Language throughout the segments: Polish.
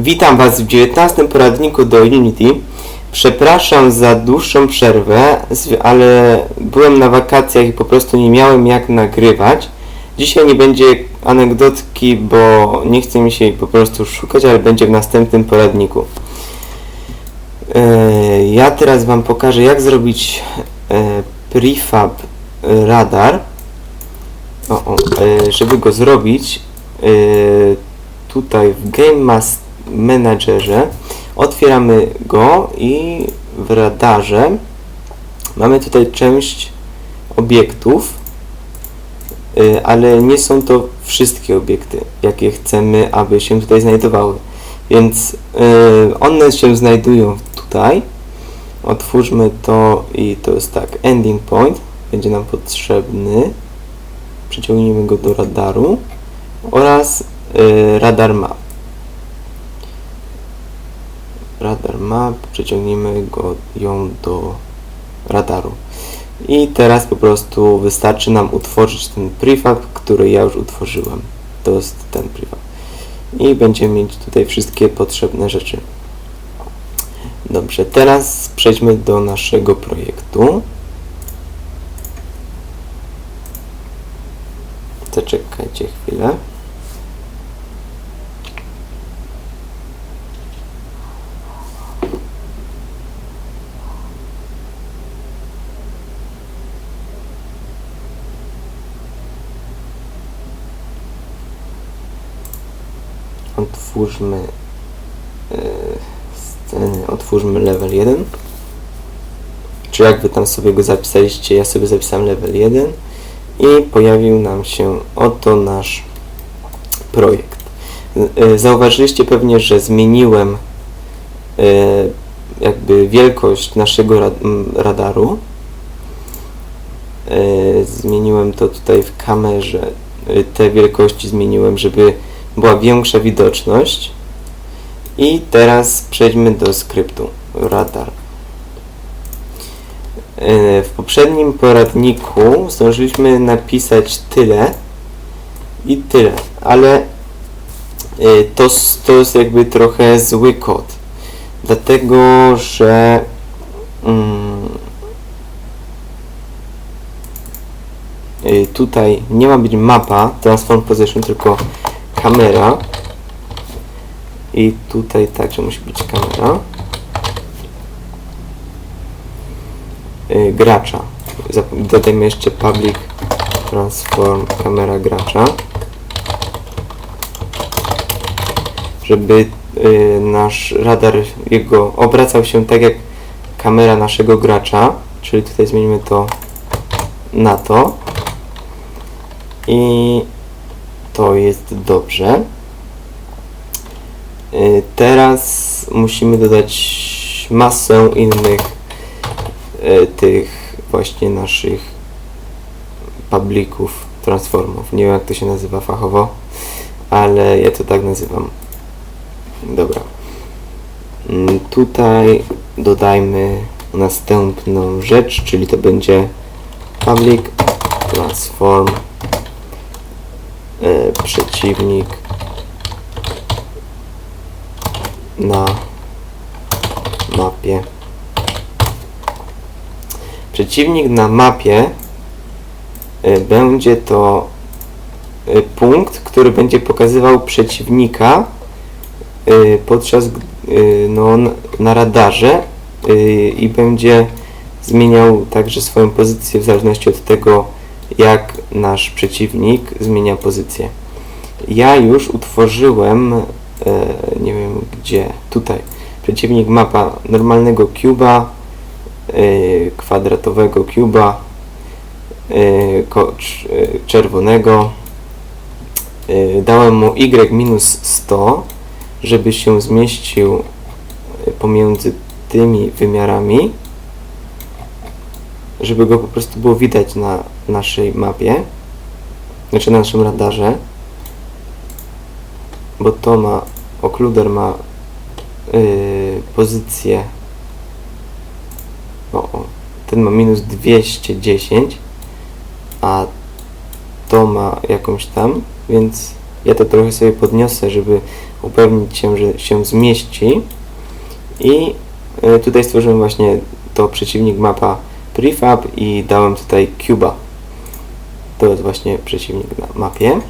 Witam Was w 19 poradniku do Unity. Przepraszam za dłuższą przerwę, ale byłem na wakacjach i po prostu nie miałem jak nagrywać. Dzisiaj nie będzie anegdotki, bo nie chce mi się jej po prostu szukać, ale będzie w następnym poradniku. E, Ja teraz Wam pokażę, jak zrobić e, prefab radar. O, o, e, żeby go zrobić, tutaj w Game Mas- Managerze otwieramy go i w radarze mamy tutaj część obiektów, y, ale nie są to wszystkie obiekty, jakie chcemy, aby się tutaj znajdowały. Więc y, one się znajdują tutaj. Otwórzmy to i to jest tak, ending point będzie nam potrzebny. Przeciągnijmy go do radaru oraz y, radar map. Radar map, przeciągnijmy go, ją do radaru. I teraz po prostu wystarczy nam utworzyć ten prefab, który ja już utworzyłem. To jest ten prefab. I będziemy mieć tutaj wszystkie potrzebne rzeczy. Dobrze, teraz przejdźmy do naszego projektu. Zaczekajcie chwilę. Otwórzmy e, sceny, otwórzmy level 1. Czy jak wy tam sobie go zapisaliście, ja sobie zapisałem level 1 i pojawił nam się oto nasz projekt. E, Zauważyliście pewnie, że zmieniłem e, jakby wielkość naszego radaru. Zmieniłem to tutaj w kamerze. Te wielkości zmieniłem, żeby była większa widoczność. I teraz przejdźmy do skryptu radar. E, W poprzednim poradniku zdążyliśmy napisać tyle i tyle, ale e, to, to jest jakby trochę zły kod, dlatego że mm, e, tutaj nie ma być mapa transform position, tylko kamera. I tutaj także musi być kamera. Y, gracza. Dodajmy jeszcze public transform kamera gracza. Żeby y, nasz radar jego obracał się tak jak kamera naszego gracza. Czyli tutaj zmienimy to na to. I to jest dobrze. Y, Teraz musimy dodać masę innych y, tych właśnie naszych publików, transformów. Nie wiem jak to się nazywa fachowo, ale ja to tak nazywam. Dobra. Mm, Tutaj dodajmy następną rzecz, czyli to będzie public transform e, przeciwnik na mapie. Przeciwnik na mapie e, będzie to e, punkt, który będzie pokazywał przeciwnika e, podczas e, no, na radarze e, i będzie zmieniał także swoją pozycję w zależności od tego, jak nasz przeciwnik zmienia pozycję. Ja już utworzyłem, e, nie wiem gdzie, tutaj, przeciwnik mapa normalnego cuba, e, kwadratowego cuba, e, czerwonego. Dałem mu y-100, żeby się zmieścił pomiędzy tymi wymiarami żeby go po prostu było widać na naszej mapie, znaczy na naszym radarze, bo to ma, okluder ma yy, pozycję, o, ten ma minus 210, a to ma jakąś tam, więc ja to trochę sobie podniosę, żeby upewnić się, że się zmieści i y, tutaj stworzyłem właśnie to przeciwnik mapa prefab i dałem tutaj cuba. To jest właśnie przeciwnik na mapie.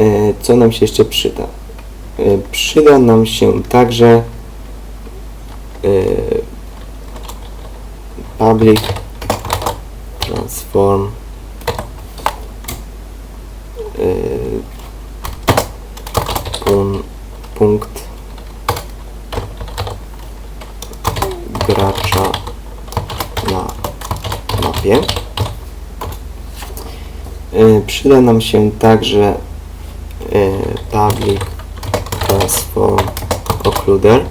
Y, Co nam się jeszcze przyda? Y, Przyda nam się także y, public transform pun, punkt gracza na mapie. Y, Przyda nam się także y, public transform occluder.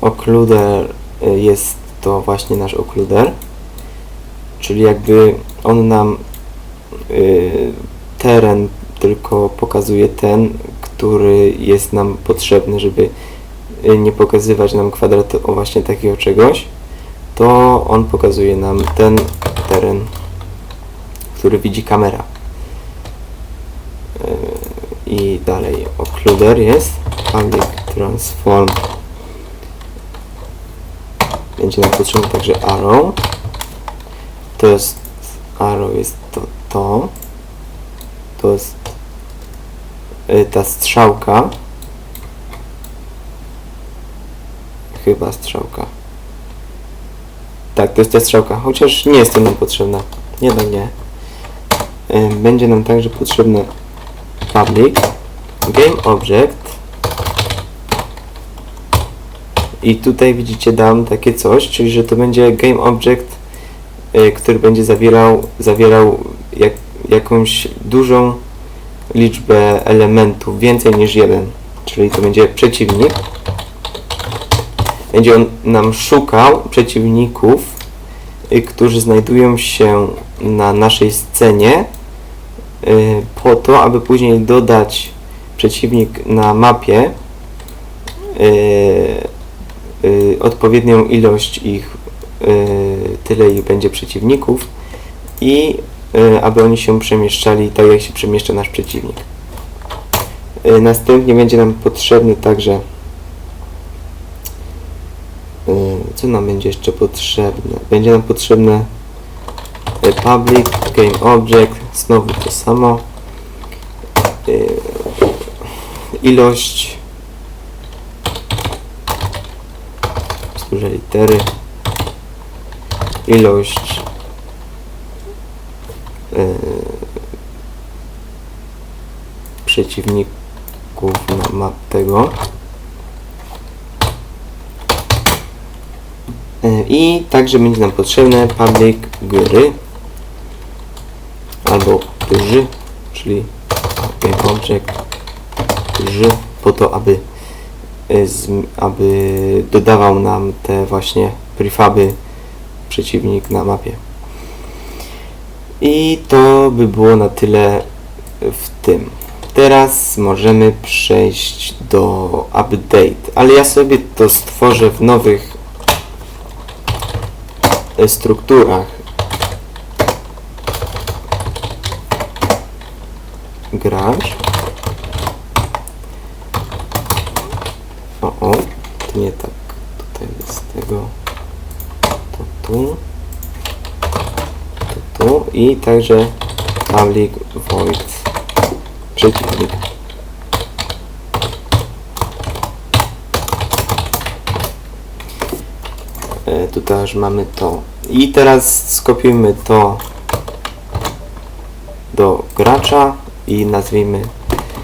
Occluder y, jest to właśnie nasz occluder, czyli jakby on nam teren tylko pokazuje ten, który jest nam potrzebny, żeby nie pokazywać nam kwadratu o właśnie takiego czegoś, to on pokazuje nam ten teren, który widzi kamera. Y, I dalej occluder jest public transform będzie nam potrzebny także arrow. To jest arrow jest to to. To jest y, ta strzałka. Chyba strzałka. Tak, to jest ta strzałka, chociaż nie jest to nam potrzebna. Do nie. Y, Będzie nam także potrzebny public game object I tutaj widzicie dam takie coś, czyli że to będzie game object, y, który będzie zawierał, zawierał jak, jakąś dużą liczbę elementów, więcej niż jeden. Czyli to będzie przeciwnik. Będzie on nam szukał przeciwników, y, którzy znajdują się na naszej scenie y, po to, aby później dodać przeciwnik na mapie y, odpowiednią ilość ich, tyle ich będzie przeciwników i aby oni się przemieszczali tak jak się przemieszcza nasz przeciwnik. Następnie będzie nam potrzebny także y, co nam będzie jeszcze potrzebne? Będzie nam potrzebne y, public, game object, znowu to samo. Y, ilość duże litery, ilość yy, przeciwników na map tego i także będzie nam potrzebne public gry albo gry, czyli object gry po to, aby zm- aby dodawał nam te właśnie prefaby przeciwnik na mapie. I to by było na tyle w tym. Teraz możemy przejść do update, ale ja sobie to stworzę w nowych e, strukturach. Gracz. O, o, nie tak. Tutaj jest tego. To tu. To tu. I także public void przeciwnik. Tutaj już mamy to. I teraz skopiujmy to do gracza i nazwijmy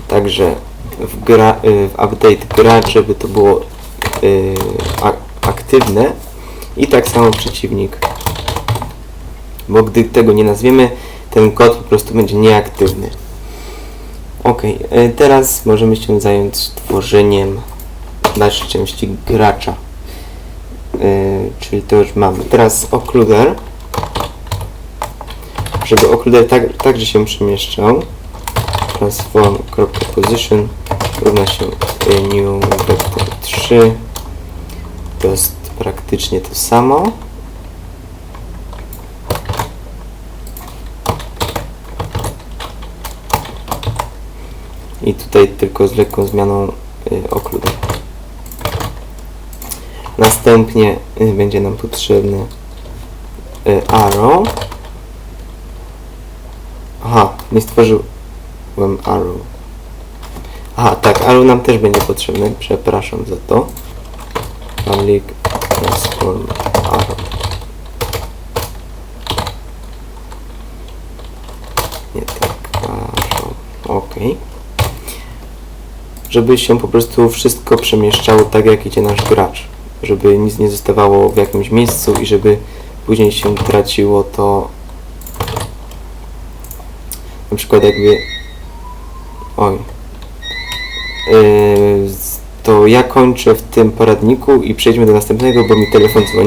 także w, gra, y, w update gracz, żeby to było y, aktywne i tak samo przeciwnik. Bo gdy tego nie nazwiemy, ten kod po prostu będzie nieaktywny. Ok, teraz możemy się zająć tworzeniem dalszej części gracza. Y, czyli to już mamy. Teraz okluder. Żeby okluder tak, także się przemieszczał, transform.position równa się y, new vector 3. To jest praktycznie to samo. I tutaj tylko z lekką zmianą y, okludera. Następnie y, będzie nam potrzebny y, arrow. Aha, nie stworzyłem arrow. Aha, tak, arrow nam też będzie potrzebny, przepraszam za to. Public transform arrow. Nie tak, arrow. ok. Żeby się po prostu wszystko przemieszczało tak, jak idzie nasz gracz. Żeby nic nie zostawało w jakimś miejscu i żeby później się traciło to na przykład jakby oj Yy, to ja kończę w tym poradniku i przejdźmy do następnego, bo mi telefon dzwoni.